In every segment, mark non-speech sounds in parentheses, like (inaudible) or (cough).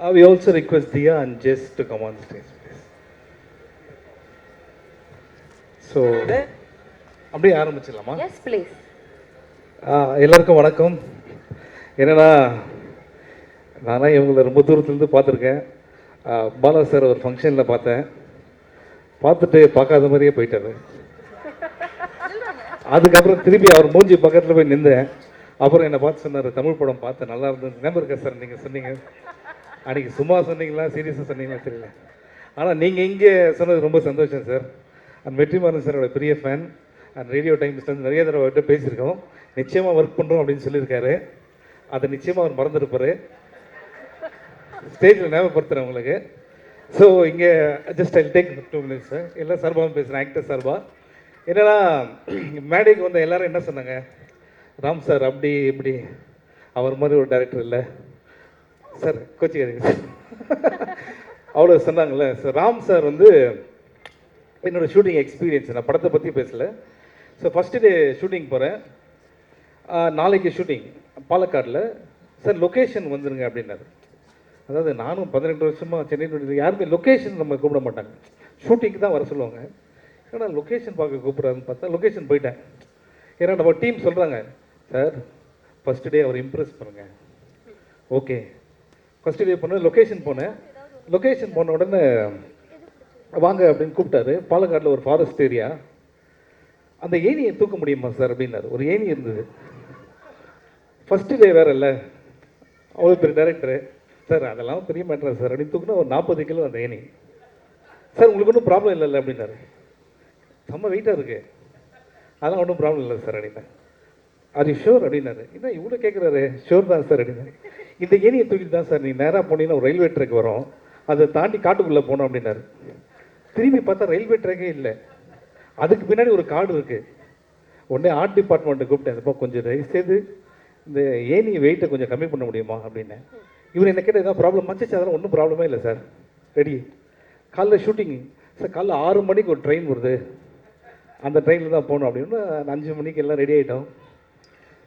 Uh, we also request Dia and Jess to come on stage, please. So, அப்படியே ஆரம்பிச்சிடலாமா? Yes please எல்லாருக்கும் வணக்கம். என்னன்னா நானாக இவங்களை ரொம்ப தூரத்துலேருந்து பார்த்துருக்கேன். பாலா சார் ஒரு ஃபங்க்ஷனில் பார்த்தேன். பார்த்துட்டு பார்க்காத மாதிரியே போயிட்டாரு. அதுக்கப்புறம் திருப்பி அவர் மூஞ்சி பக்கத்தில் போய் நின்றேன். அப்புறம் என்னை பார்த்து சொன்னார் தமிழ் படம் பார்த்தேன் நல்லா இருந்தது. ஞாபகம் இருக்கா சார் நீங்கள் சொன்னீங்க? அன்றைக்கி சும்மா சொன்னீங்களா? சீரியஸாக சொன்னீங்களா? தெரியல. ஆனால் நீங்கள் இங்கே சொன்னது ரொம்ப சந்தோஷம் சார் அண்ட் வெற்றிமாறன் சாரோட பெரிய ஃபேன் அண்ட் ரேடியோ டைம்ஸ்லேருந்து நிறைய தடவை அவர்கிட்ட பேசியிருக்கோம். நிச்சயமாக ஒர்க் பண்ணுறோம் அப்படின்னு சொல்லியிருக்காரு. அதை நிச்சயமாக அவர் மறந்துருப்பார். ஸ்டேஜில் ஞாபகப்படுத்துகிறேன் உங்களுக்கு. ஸோ இங்கே just I take two minutes sir எல்லாம் சார்பாகவும் பேசுகிறேன் ஆக்டர் சார்பா. என்னன்னா மேடைக்கு வந்த எல்லோரும் என்ன சொன்னாங்க? ராம் சார் அப்படி இப்படி. அவர் மாதிரி ஒரு டைரக்டர் இல்லை. சார் கோச்சிக்காதீங்க சார். அவ்வளோ சொன்னாங்கல்ல. சார் ராம் சார் வந்து என்னோடய ஷூட்டிங் எக்ஸ்பீரியன்ஸ் நான் படத்தை பற்றி பேசலை. ஸோ ஃபஸ்ட்டு டே ஷூட்டிங் போகிறேன் நாளைக்கு ஷூட்டிங் பாலக்காடில். சார் லொக்கேஷன் வந்துடுங்க அப்படின்னாரு. அதாவது நானும் பதினெட்டு வருஷமாக சென்னை யாருமே லொக்கேஷன் நம்ம கூப்பிட மாட்டாங்க. ஷூட்டிங்க்கு தான் வர சொல்லுவாங்க. ஏன்னா லொக்கேஷன் பார்க்க கூப்பிட்றாருன்னு பார்த்தா லொக்கேஷன் போயிட்டேன். ஏன்னா நம்ம டீம் சொல்கிறாங்க சார் ஃபஸ்ட்டு டே அவர் இம்ப்ரெஸ் பண்ணுங்கள் ஓகே ஃபஸ்ட் டே போனேன் லொக்கேஷன் போனேன். லொக்கேஷன் போன உடனே வாங்க அப்படின்னு கூப்பிட்டாரு. பாலக்காட்டில் ஒரு ஃபாரஸ்ட் ஏரியா அந்த ஏணியை தூக்க முடியுமா சார் அப்படின்னாரு. ஒரு ஏணி இருந்தது. ஃபஸ்ட்டு டே வேற இல்லை. அவ்வளோ பெரிய டேரக்டரு சார் அதெல்லாம் பெரிய மேட்டர் சார் அப்படின்னு தூக்குனா ஒரு நாற்பது கிலோ அந்த ஏணி. சார் உங்களுக்கு ஒன்றும் ப்ராப்ளம் இல்லைல்ல அப்படின்னாரு. செம்ம வெயிட்டாக இருக்கு. அதெல்லாம் ஒன்றும் ப்ராப்ளம் இல்லை சார் அப்படின்னா அது ஷோர் அப்படின்னாரு. என்ன இவ்வளோ கேட்குறாரு ஷோர் தான் சார் அப்படின்னாரு. இந்த ஏணியை தூக்கிட்டு தான் சார் நீ நேராக போனீங்கன்னா ஒரு ரயில்வே ட்ராக் வரும். அதை தாண்டி காட்டுக்குள்ளே போனோம் அப்படின்னாரு. திரும்பி பார்த்தா ரயில்வே ட்ராக்கே இல்லை. அதுக்கு பின்னாடி ஒரு காடு இருக்குது உடனே ஆர்ட் டிபார்ட்மெண்ட்டை கூப்பிட்டேன் இப்போ கொஞ்சம் தயவு செய்து இந்த ஏனி வெயிட்டை கொஞ்சம் கம்மி பண்ண முடியுமா? அப்படின்னு. இவர் என்ன கேட்டால் ஏதாவது ப்ராப்ளம் மச்சிச்சு அதெல்லாம் ஒன்றும் ப்ராப்ளமே இல்லை சார் ரெடி காலைல ஷூட்டிங் சார் காலைல ஆறு மணிக்கு ஒரு ட்ரெயின் வருது. அந்த ட்ரெயினில் தான் போகணும். அப்படின்னு நான் அஞ்சு மணிக்கு எல்லாம் ரெடி ஆகிட்டோம்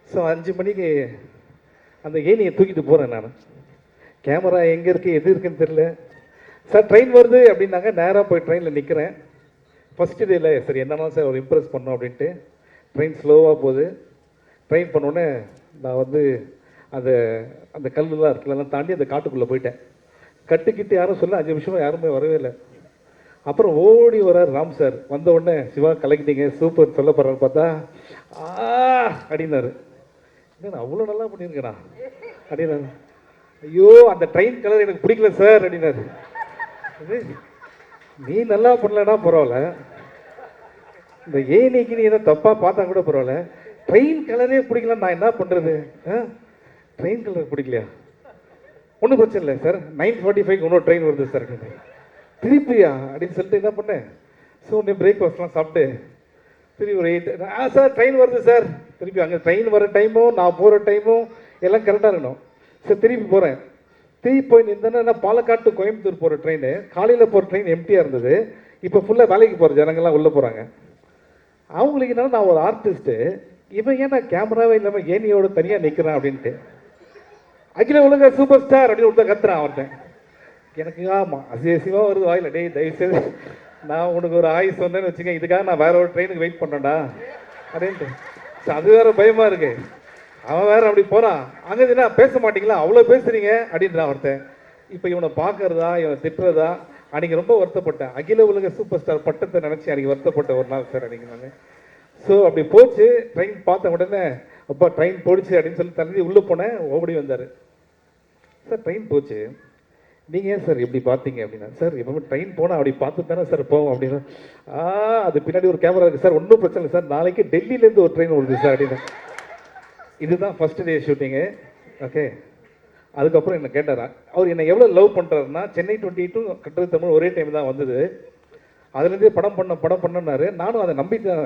ஸோ அஞ்சு மணிக்கு அந்த ஏணியை தூக்கிட்டு போகிறேன் நான். கேமரா எங்கே இருக்குது எது இருக்குன்னு தெரியல. சார் ட்ரெயின் வருது அப்படின்னாங்க. நேராக போய் ட்ரெயினில் நிற்கிறேன் ஃபஸ்ட்டு டேல சரி என்னன்னா சார் ஒரு இம்ப்ரெஸ் பண்ணோம் அப்படின்ட்டு. ட்ரெயின் ஸ்லோவாக போகுது. ட்ரெயின் பண்ணோடனே நான் வந்து அந்த அந்த கல்லுலாம் இருக்குல்ல தாண்டி அந்த காட்டுக்குள்ளே போயிட்டேன். கட்டுக்கிட்டு யாரும் சொல்ல அஞ்சு நிமிஷமாக யாருமே வரவே இல்லை. அப்புறம் ஓடி வரார் ராம் சார். வந்த உடனே சிவா கலக்கிட்டீங்க. சூப்பர் சொல்ல போகிறான்னு பார்த்தா ஆ அப்படின்னாரு. என்ன அவ்வளோ நல்லா பண்ணியிருக்கேனா அப்படின்னாரு ஐயோ அந்த ட்ரெயின் கலர் எனக்கு பிடிக்கல சார் அப்படின்னாரு. நீ நல்லா பண்ணலன்னா பரவாயில்ல. இந்த ஏனிக்கு நீ ஏதோ தப்பாக பார்த்தா கூட பரவாயில்ல. ட்ரெயின் கலரே பிடிக்கல நான் என்ன பண்ணுறது ட்ரெயின் கலர் பிடிக்கலையா? ஒன்றும் பிரச்சனை இல்லை சார் நைன் ஃபார்ட்டி ஃபைவ் இன்னொரு ட்ரெயின் வருது சார் அப்படின்னு திருப்பியா? அப்படின்னு சொல்லிட்டு என்ன பண்ணேன்? ஸோ உடனே பிரேக்ஃபாஸ்ட்லாம் சாப்பிட்டு திருப்பி ஒரு எயிட் ஆ சார் ட்ரெயின் வருது சார் திருப்பி அங்கே ட்ரெயின் வர டைமும் நான் போகிற டைமும் எல்லாம் கரெக்டாக இருக்கணும். சரி திருப்பி போகிறேன் திருப்பி போய் நின்றேன்னா நான் பாலக்காடு கோயம்புத்தூர் போகிற ட்ரெயின் காலையில் போகிற ட்ரெயின் எம்டியாக இருந்தது. இப்போ ஃபுல்லாக வேலைக்கு போகிற ஜனங்கள்லாம் உள்ளே போகிறாங்க அவங்களுக்கு என்னன்னா நான் ஒரு ஆர்டிஸ்ட்டு இவன் ஏன் நான் கேமராவே இல்லாமல் ஏனியோட தனியாக நிற்கிறேன் அப்படின்ட்டு. அகில உலக சூப்பர் ஸ்டார் அப்படின்னு ஒருத்தர் கத்துறான் அவர்கிட்ட எனக்கு ஆமாம் அசியசியமாக வருது வாயில். டேய் தயவுசெய்து நான் உனக்கு ஒரு ஆயுஸ் சொன்னேன்னு வச்சுக்கேன். இதுக்காக நான் வேற ஒரு ட்ரெயினுக்கு வெயிட் பண்ணேன்டா அப்படின்ட்டு. அது வேற பயமா இருக்கு. அவன் வேற அப்படி போறான். அங்கே என்ன பேச மாட்டீங்களா? அவ்வளோ பேசுறீங்க? அப்படின்றான் ஒருத்தன். இப்போ இவனை பார்க்கறதா இவனை திட்டுறதா? அன்னைக்கு ரொம்ப வருத்தப்பட்டேன். அகில உலக சூப்பர் ஸ்டார் பட்டத்தை நினச்சி அன்னைக்கு வருத்தப்பட்ட ஒரு நாள் சார் அன்னைக்கு நான். ஸோ அப்படி போச்சு. ட்ரெயின் பார்த்த உடனே அப்பா ட்ரெயின் போடுச்சு அப்படின்னு சொல்லி தள்ளி உள்ளே போனேன். ஓடி வந்தார். சார் ட்ரெயின் போச்சு. நீங்கள் ஏன் சார் எப்படி பார்த்தீங்க அப்படின்னா? சார் எப்பவுமே ட்ரெயின் போனால் அப்படி பார்த்து தானே சார் போவோம் அப்படின்னா? ஆ அது பின்னாடி ஒரு கேமரா இருக்குது சார். ஒன்றும் பிரச்சனை இல்லை சார். நாளைக்கு டெல்லியிலேருந்து ஒரு ட்ரெயின் வருது சார் அப்படின்னா. இதுதான் ஃபர்ஸ்ட் டே ஷூட்டிங்கு ஓகே அதுக்கப்புறம் என்னை கேட்டாரா? அவர் என்னை எவ்வளோ லவ் பண்ணுறாருன்னா சென்னை டுவெண்ட்டி டூ கட்டுறது தமிழ் ஒரே டைம் தான் வந்தது. அதுலேருந்தே படம் பண்ண படம் பண்ணனாரு. நானும் அதை நம்பிட்டேன்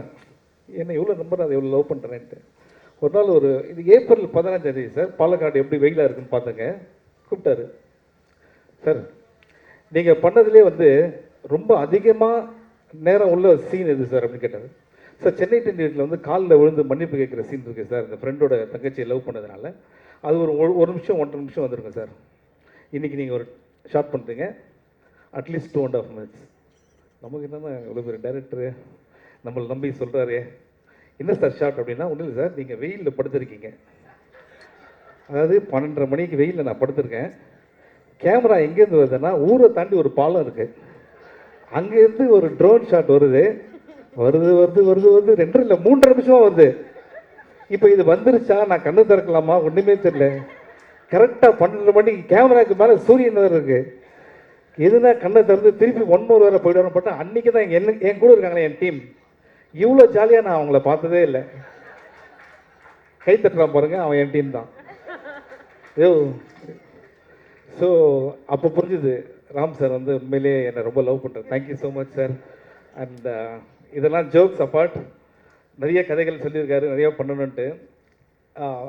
என்னை எவ்வளோ நம்பர் அதை எவ்வளோ லவ் பண்ணுறேன்ட்டு ஒரு நாள் ஒரு இது ஏப்ரல் பதினஞ்சாம் தேதி சார். பாலக்காடு எப்படி வெயிலாக இருக்குன்னு பார்த்துங்க. கூப்பிட்டாரு. சார் நீங்கள் பண்ணதுலேயே வந்து ரொம்ப அதிகமாக நேரம் உள்ள சீன் எது சார் அப்படின்னு கேட்டார் சார் சென்னை டென்னியில் வந்து காலில் விழுந்து மன்னிப்பு கேட்குற சீன் இருக்குது சார் இந்த ஃப்ரெண்டோட தங்கச்சியை லவ் பண்ணதுனால. அது ஒரு ஒரு- ஒரு நிமிஷம் ஒன்றரை நிமிஷம் வந்துருங்க சார். இன்றைக்கி நீங்கள் ஒரு ஷார்ட் பண்ணுறீங்க at least two and half minutes நமக்கு என்னென்ன இவ்வளோ பெரிய டேரக்டரு நம்மளை நம்பி சொல்கிறாரு என்ன சார் ஷார்ட் அப்படின்னா ஒன்றும் இல்லை சார் நீங்கள் வெயிலில் படுத்துருக்கீங்க. அதாவது பன்னெண்டரை மணிக்கு வெயிலில் நான் படுத்திருக்கேன். கேமரா எங்கேருந்து வருதுன்னா ஊரை தாண்டி ஒரு பாலம் இருக்குது அங்கேருந்து ஒரு ட்ரோன் ஷாட் வருது. வருது வருது வருது வருது. ரெண்டு இல்லை மூன்றரை நிமிஷமாக வருது. இப்போ இது வந்துருச்சா? நான் கண்ணு திறக்கலாமா? ஒன்றுமே தெரியல. கரெக்டாக பன்னெண்டு மணிக்கு கேமராக்கு மேலே சூரியன் வேறு இருக்குது எதுனா கண்ணை திறந்து திருப்பி ஒன் மோர் வேறு போயிடுவான்னு பார்த்தா அன்றைக்கி தான் என்ன என் கூட இருக்காங்களே என் டீம் இவ்வளோ ஜாலியாக நான் அவங்கள பார்த்ததே இல்லை. கை தட்டுறான் பாருங்க அவன் என் டீம் தான். ஐயோ ஸோ அப்போ புரிஞ்சுது. ராம் சார் வந்து உண்மையிலேயே என்னை ரொம்ப லவ் பண்ணுறேன் thank you so much sir and இதெல்லாம் ஜோக்ஸ் அப்பார்ட் நிறைய கதைகள் சொல்லியிருக்காரு. நிறைய பண்ணணுன்ட்டு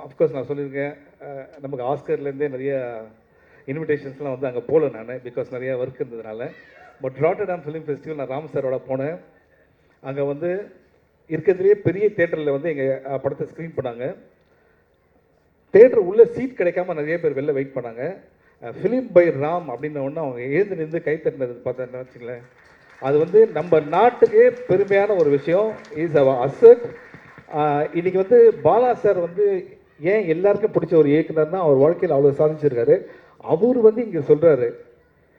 அஃப்கோர்ஸ் uh, நான் சொல்லியிருக்கேன். Uh, நமக்கு ஆஸ்கர்லேருந்தே நிறைய இன்விடேஷன்ஸ்லாம் வந்து அங்கே போகல நான் பிகாஸ் நிறைய ஒர்க் இருந்ததுனால. பட் ராட்டர்டாம் ஃபிலிம் ஃபெஸ்டிவல் நான் ராம் சாரோட போனேன். அங்கே வந்து இருக்கிறதுலேயே பெரிய தேட்டரில் வந்து எங்கள் படத்தை ஸ்க்ரீன் பண்ணாங்க. தேட்டர் உள்ளே சீட் கிடைக்காம நிறைய பேர் வெளில வெயிட் பண்ணாங்க. ஃபிலிம் பை ராம் அப்படின்ன ஒன்று அவங்க எழுந்து நின்று கைத்தட்டினது பார்த்தேன்னு வச்சுங்களேன் அது வந்து நம்ம நாட்டுக்கே பெருமையான ஒரு விஷயம். இஸ் அவ அசட் இன்றைக்கி வந்து பாலா சார் வந்து ஏன் எல்லாருக்கும் பிடிச்ச ஒரு இயக்குனர்னா அவர் வாழ்க்கையில் அவ்வளோ சாதிச்சிருக்காரு. அவர் வந்து இங்கே சொல்கிறாரு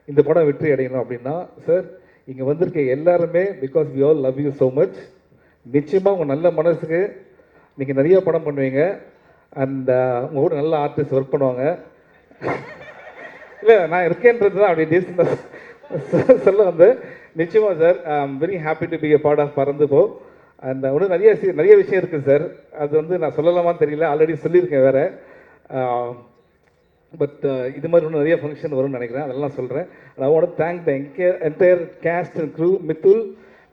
இந்த படம் வெற்றி அடையணும் அப்படின்னா சார் இங்கே வந்திருக்க எல்லாருமே because we all love you so much நிச்சயமாக உங்கள் நல்ல மனசுக்கு நீங்கள் நிறைய படம் பண்ணுவீங்க. அண்ட் உங்கள் கூட நல்ல ஆர்டிஸ்ட் ஒர்க் பண்ணுவாங்க. (laughs) இல்லை நான் இருக்கேன்றது தான் அப்படி டீசெண்டாக சொல்ல வந்து. நிச்சயமாக sir I am very happy to be a part of Paranthu Po. And இன்னும் நிறைய நிறைய விஷயம் இருக்குது சார் அது வந்து நான் சொல்லலாமான்னு தெரியல. ஆல்ரெடி சொல்லியிருக்கேன் வேறு. பட் இது மாதிரி இன்னும் நிறைய ஃபங்க்ஷன் வரும்னு நினைக்கிறேன். அதெல்லாம் சொல்கிறேன் நான் want thank the என்கே entire cast and crew Mithul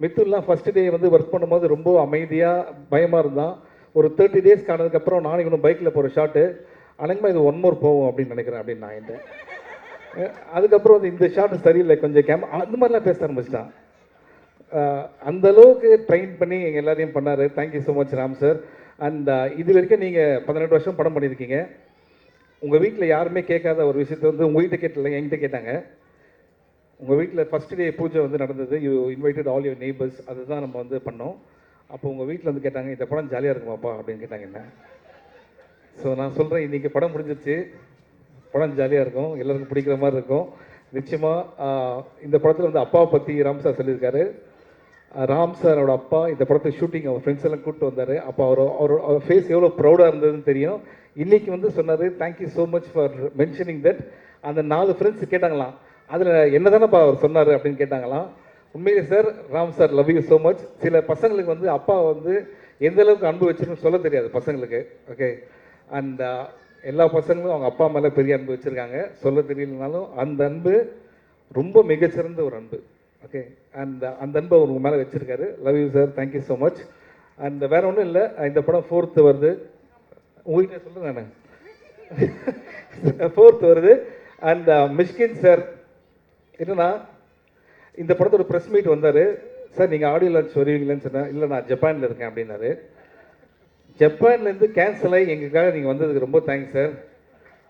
மித்துல்லாம் first day வந்து ஒர்க் பண்ணும்போது ரொம்ப அமைதியாக பயமாக இருந்தான். ஒரு தேர்ட்டி டேஸ் காணதுக்கப்புறம் நானும் இவனும் பைக்கில் போகிற ஷாட்டு அனங்கமாக இது ஒன் மோர் போகும் அப்படின்னு நினைக்கிறேன் அப்படின்னு நான் என்கிட்ட. அதுக்கப்புறம் வந்து இந்த ஷாட் சரியில்லை கொஞ்சம் கேம் அந்த மாதிரிலாம் பேச ஆரம்பிச்சிட்டான். அந்த அளவுக்கு ட்ரெயின் பண்ணி எங்கள் எல்லாரையும் பண்ணார். Thank you so much Ram sir and இது வரைக்கும் நீங்கள் பதினெட்டு வருஷம் படம் பண்ணியிருக்கீங்க. உங்கள் வீட்டில் யாருமே கேட்காத ஒரு விஷயத்த வந்து உங்கள் கேட்டல என்கிட்ட கேட்டாங்க. உங்கள் வீட்டில் ஃபஸ்ட் டே பூஜை வந்து நடந்தது. You invited all your neighbours அதுதான் நம்ம வந்து பண்ணோம். அப்போ உங்கள் வீட்டில் வந்து கேட்டாங்க இந்த படம் ஜாலியாக இருக்குமாப்பா? அப்படின்னு கேட்டாங்க என்ன. ஸோ நான் சொல்கிறேன் இன்றைக்கி படம் முடிஞ்சிருச்சு. படம் ஜாலியாக இருக்கும். எல்லாருக்கும் பிடிக்கிற மாதிரி இருக்கும். நிச்சயமாக இந்த படத்தில் வந்து அப்பாவை பற்றி ராம் சார் சொல்லியிருக்காரு. ராம் சாரோட அப்பா இந்த படத்தை ஷூட்டிங் அவர் ஃப்ரெண்ட்ஸ் எல்லாம் கூப்பிட்டு வந்தார். அப்போ அவர் அவர் அவர் ஃபேஸ் எவ்வளோ ப்ரௌடாக இருந்ததுன்னு தெரியும். இன்றைக்கி வந்து சொன்னார் thank you so much for mentioning that அந்த நாலு ஃப்ரெண்ட்ஸ் கேட்டாங்களாம். அதில் என்ன தானேப்பா அவர் சொன்னார் அப்படின்னு கேட்டாங்களாம். உண்மையிலே sir Ram sir love you so much சில பசங்களுக்கு வந்து அப்பா வந்து எந்த அளவுக்கு அன்பு வச்சிருக்குன்னு சொல்ல தெரியாது பசங்களுக்கு. ஓகே அண்ட் எல்லா பசங்களும் அவங்க அப்பா மேலே பெரிய அன்பு வச்சுருக்காங்க. சொல்ல தெரியலனாலும் அந்த அன்பு ரொம்ப மிகச்சிறந்த ஒரு அன்பு. ஓகே அண்ட் அந்த அன்பை அவர் உங்கள் மேலே வச்சுருக்காரு. Love you sir thank you so much and வேற ஒன்றும் இல்லை. இந்த படம் ஃபோர்த்து வருது. உங்கள்கிட்ட சொல்கிறேன் நான். ஃபோர்த் (laughs) வருது. அண்ட் மிஷ்கின் சார் என்னன்னா இந்த படத்தோட ப்ரெஸ் மீட் வந்தார். சார் நீங்கள் ஆடியோ லான்ச் வருவீங்களேன்னு சொன்னேன் இல்லை நான் ஜப்பானில் இருக்கேன் அப்படின்னாரு. ஜப்பான்லேருந்து கேன்சல் ஆகி எங்களுக்காக நீங்கள் வந்ததுக்கு ரொம்ப தேங்க்ஸ் சார்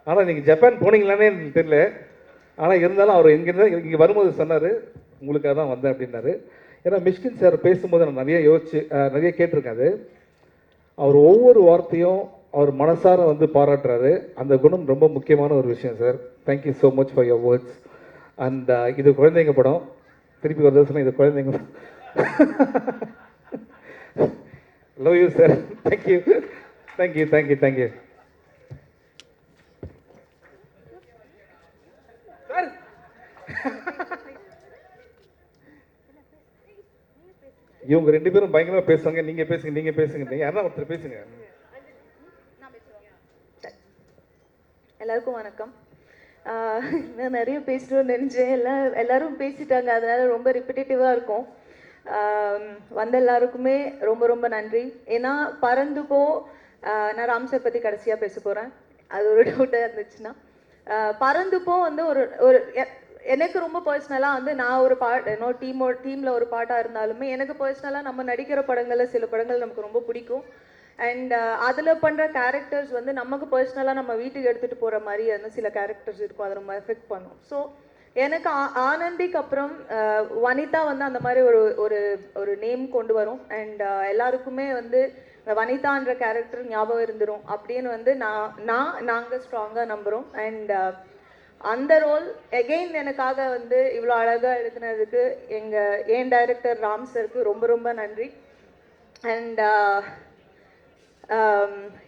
ஆனால் நீங்கள் ஜப்பான் போனீங்களானே எனக்கு தெரியல. ஆனால் இருந்தாலும் அவர் இங்கேருந்து இங்கே வரும்போது சொன்னார் உங்களுக்காக தான் வந்தேன் அப்படின்னாரு. ஏன்னா மிஷ்கின் சார் பேசும்போது நான் நிறைய யோசிச்சு நிறைய கேட்டிருக்காது அவர் ஒவ்வொரு வார்த்தையும் அவர் மனசார வந்து பாராட்டுறாரு. அந்த குணம் ரொம்ப முக்கியமான ஒரு விஷயம் sir thank you so much for your words and இது குழந்தைங்க படம். திருப்பி ஒரு தடவை இது குழந்தைங்க படம். (laughs) Love you sir thank you thank you thank you thank you sir இவங்க ரெண்டு பேரும் பயங்கரமா பேசுவாங்க. நீங்க பேசுங்க நீங்க பேசுங்க. யாரா ஒருத்தர் பேசுங்க. எல்லாருக்கும் வணக்கம். நான் நிறைய பேசணும்னு நினைச்சேன். எல்லாம் எல்லாரும் பேசிட்டாங்க. அதனால ரொம்ப ரிப்பிட்டேட்டிவாக இருக்கும். வந்த எல்லாருக்குமே ரொம்ப ரொம்ப நன்றி. ஏன்னா பறந்து போ நான் ராம் சார் பற்றி கடைசியாக பேச போகிறேன் அது ஒரு டவுட்டாக இருந்துச்சுன்னா. பறந்துப்போ வந்து ஒரு ஒரு எனக்கு ரொம்ப பர்சனலாக வந்து நான் ஒரு பாட் இன்னும் டீமோ டீமில் ஒரு பாட்டாக இருந்தாலுமே எனக்கு பர்சனலாக நம்ம நடிக்கிற படங்களில் சில படங்கள் நமக்கு ரொம்ப பிடிக்கும். அண்ட் அதில் பண்ணுற கேரக்டர்ஸ் வந்து நமக்கு பர்சனலாக நம்ம வீட்டுக்கு எடுத்துகிட்டு போகிற மாதிரி வந்து சில கேரக்டர்ஸ் இருக்கும். அதை நம்ம எஃபெக்ட் பண்ணும். ஸோ எனக்கு ஆ- ஆனந்திக்கு அப்புறம் வனிதா வந்து அந்த மாதிரி ஒரு ஒரு ஒரு நேம் கொண்டு வரும். அண்ட் எல்லாருக்குமே வந்து வனிதான்ற கேரக்டர் ஞாபகம் இருந்துரும். அப்படின்னு வந்து நான் நான் நாங்கள் ஸ்ட்ராங்காக நம்புகிறோம் அண்ட் அந்த ரோல் எகெயின் எனக்காக வந்து இவ்வளோ அழகாக எழுதுனதுக்கு எங்கள் ஏன் டைரக்டர் ராம் சருக்கு ரொம்ப ரொம்ப நன்றி. அண்ட்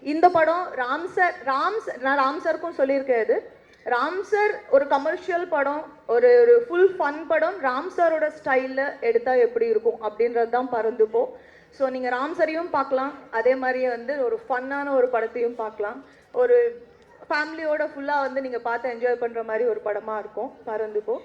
இந்த படம் ராம் சார் ராம் சார் நான் ராம் சருக்கும் சொல்லியிருக்கேன் இது. ராம் சார் ஒரு கமர்ஷியல் படம் ஒரு ஒரு ஃபுல் ஃபன் படம் ராம் சாரோட ஸ்டைலில் எடுத்தால் எப்படி இருக்கும் அப்படின்றது தான் பறந்துப்போம் ஸோ நீங்கள் ராம் சரையும் பார்க்கலாம். அதே மாதிரியே வந்து ஒரு ஃபன்னான ஒரு படத்தையும் பார்க்கலாம். ஒரு ஃபேமிலியோட ஃபுல்லாக வந்து நீங்கள் பார்த்து என்ஜாய் பண்ணுற மாதிரி ஒரு படமாக இருக்கும். பறந்துப்போ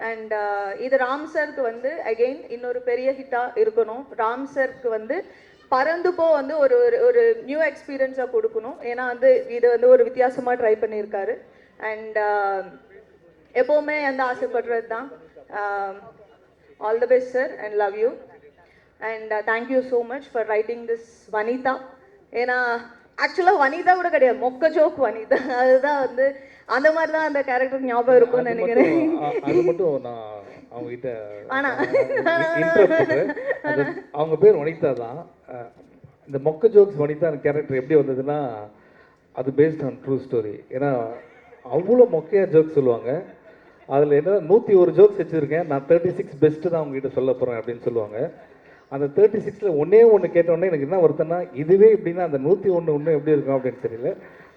அண்ட் இது ராம் சருக்கு வந்து அகெயின் இன்னொரு பெரிய ஹிட்டாக இருக்கணும். ராம் சருக்கு வந்து பறந்துப்போ வந்து ஒரு ஒரு- ஒரு நியூ எக்ஸ்பீரியன்ஸாக கொடுக்கணும். ஏன்னா வந்து இது வந்து ஒரு வித்தியாசமாக ட்ரை பண்ணியிருக்காரு. அண்ட் எப்போவுமே வந்து ஆசைப்படுறது தான் all the best sir and love you and thank you so much for writing this Vanitha ஏன்னா ஆக்சுவலாக வனிதா கூட கிடையாது. மொக்க ஜோக் வனிதா அதுதான் வந்து அந்த மாதிரி தான் அந்த கேரக்டர் ஞாபகம் இருக்கும்னு நினைக்கிறேன். அது மட்டும் நான் அவங்க கிட்ட அவங்க பேர் வனிதா தான். இந்த மொக்க ஜோக்ஸ் வனிதா கேரக்டர் எப்படி வந்ததுன்னா அது பேஸ்ட் ஆன் ட்ரூ ஸ்டோரி ஏன்னா அவ்வளோ மொக்கையா ஜோக் சொல்லுவாங்க. அதில் என்ன நூற்றி ஒரு ஜோக்ஸ் வச்சுருக்கேன். நான் தேர்ட்டி சிக்ஸ் பெஸ்ட்டு தான் உங்ககிட்ட சொல்ல போகிறேன் அப்படின்னு சொல்லுவாங்க. அந்த தேர்ட்டி சிக்ஸில் ஒன்றே ஒன்று கேட்டோடனே எனக்கு என்ன வருத்தம்னா இதுவே இப்படின்னா அந்த நூற்றி ஒன்று இன்னும் எப்படி இருக்கும் அப்படின்னு தெரியல.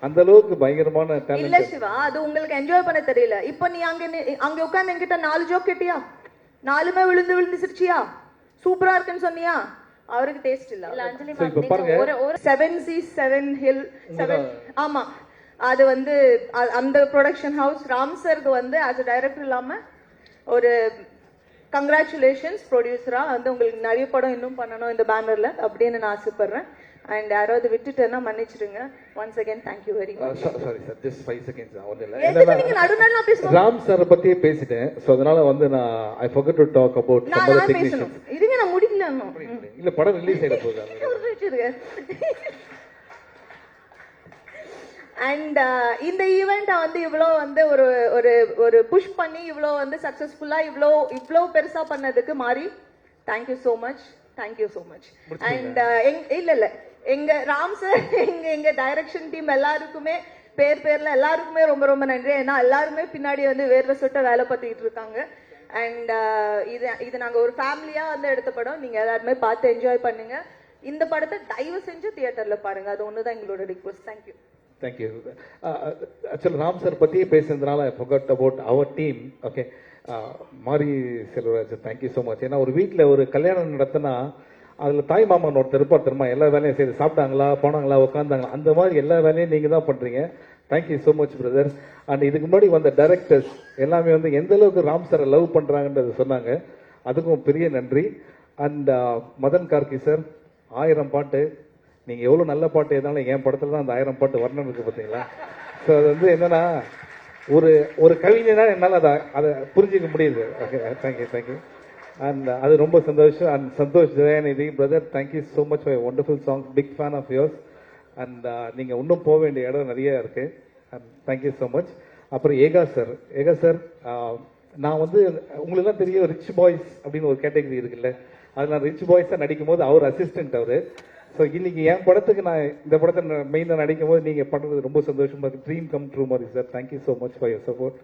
அந்த அளவுக்கு பயங்கரமான இல்ல சிவா அது உங்களுக்கு என்ஜாய் பண்ண தெரியல. இப்போ நீ அங்க அங்க உட்கார்ந்து என்கிட்ட நாலு ஜோக் கேட்டியா? நாலுமே விழுந்து விழுந்து சிரிச்சியா? சூப்பரா இருக்குன்னு சொன்னியா? அவருக்கு டேஸ்ட் இல்ல. அஞ்சலி ஒரு seven C seven hill seven ஆமா. அது வந்து அந்த ப்ரொடக்ஷன் ஹவுஸ் ராம் சருக்கு வந்து ஆஸ் அ டைரக்டர் இல்லாம ஒரு கங்க்ராச்சுலேஷன்ஸ் ப்ரொடியூசரா வந்து உங்களுக்கு நிறைய படம் இன்னும் பண்ணணும் இந்த பேனர்ல அப்படின்னு நான் ஆசைப்படுறேன். அண்ட் யாராவது விட்டுட்டேன்னா மன்னிச்சிடுங்க. Once again thank you very much sorry sir just five seconds ஒன்றும் ராம் சாரை பத்தியே பேசிட்டேன். ஸோ அதனால வந்து நான் I forgot to talk about நான் பேசணும். இதுங்க நான் முடிக்கல இல்ல படம் ரிலீஸ் ஆயிட போகுது. அண்ட் இந்த ஈவெண்ட்டை வந்து இவ்வளோ வந்து ஒரு ஒரு ஒரு புஷ் பண்ணி இவ்வளோ வந்து சக்ஸஸ்ஃபுல்லாக இவ்வளோ இவ்வளோ பெருசாக பண்ணதுக்கு மாறி thank you so much thank you so much and எங் இல்லை இல்லை. எங்க ராம் சார் எங்க எங்க டைரக்ஷன் டீம் எல்லாருக்குமே பேர் பேர்ல எல்லாருக்குமே ரொம்ப ரொம்ப நன்றி. ஏன்னா எல்லாருமே பின்னாடி வந்து வேர்வை சுட்ட வேலை பார்த்துக்கிட்டு இருக்காங்க. அண்ட் இது இது நாங்க ஒரு ஃபேமிலியா வந்து எடுத்த படம். நீங்க எல்லாருமே பார்த்து என்ஜாய் பண்ணுங்க. இந்த படத்தை தயவு செஞ்சு தியேட்டர்ல பாருங்க. அது ஒண்ணுதான் எங்களோட request thank you thank you actually uh, uh, Ram sir பற்றியே பேசுனதுனால I about our team okay Mari Selvaraj thank you so much ஏன்னா ஒரு வீட்டில் ஒரு கல்யாணம் நடத்தினா அதில் தாய் மாமன் ஒருத்தர் இருப்பார் தெரியுமா? எல்லா வேலையும் செய்து சாப்பிட்டாங்களா போனாங்களா உட்காந்தாங்களா அந்த மாதிரி எல்லா வேலையும் நீங்கள் தான் பண்ணுறீங்க thank you so much brother and இதுக்கு முன்னாடி வந்த டைரக்டர்ஸ் எல்லாமே வந்து எந்த அளவுக்கு ராம் சாரை லவ் பண்ணுறாங்கன்றது சொன்னாங்க. அதுக்கும் பெரிய நன்றி. And uh, Madhan Karky sir ஆயிரம் பாட்டு. நீங்கள் எவ்வளோ நல்ல பாட்டு எதாலும் என் படத்தில் தான் அந்த ஆயிரம் பாட்டு வரணும் இருக்குது பார்த்தீங்களா ஸோ அது வந்து என்னென்னா ஒரு ஒரு கவிஞனா என்னால் அதை அதை புரிஞ்சிக்க முடியுது. ஓகே தேங்க்யூ தேங்க்யூ அண்ட் அது ரொம்ப சந்தோஷம். And Santhosh Jayanidhi brother thank you so much for wonderful song big fan of yours and நீங்கள் இன்னும் போக வேண்டிய இடம் நிறைய இருக்குது அண்ட் தேங்க்யூ ஸோ மச் அப்புறம் ஏகா சார் ஏகா சார் uh, நான் வந்து உங்களுக்குலாம் தெரியும் ரிச் பாய்ஸ் அப்படின்னு ஒரு கேட்டகரி இருக்குல்ல. அதில் ரிச் பாய்ஸாக நடிக்கும் போது அவர் அசிஸ்டன்ட் அவர். ஸோ இன்னைக்கு என் படத்துக்கு நான் இந்த படத்தை மெயினாக நடிக்கும் போது நீங்கள் பண்ணுறது ரொம்ப சந்தோஷமாக இருக்குது ட்ரீம் கம் ட்ரூ மாதிரி sir thank you so much for your support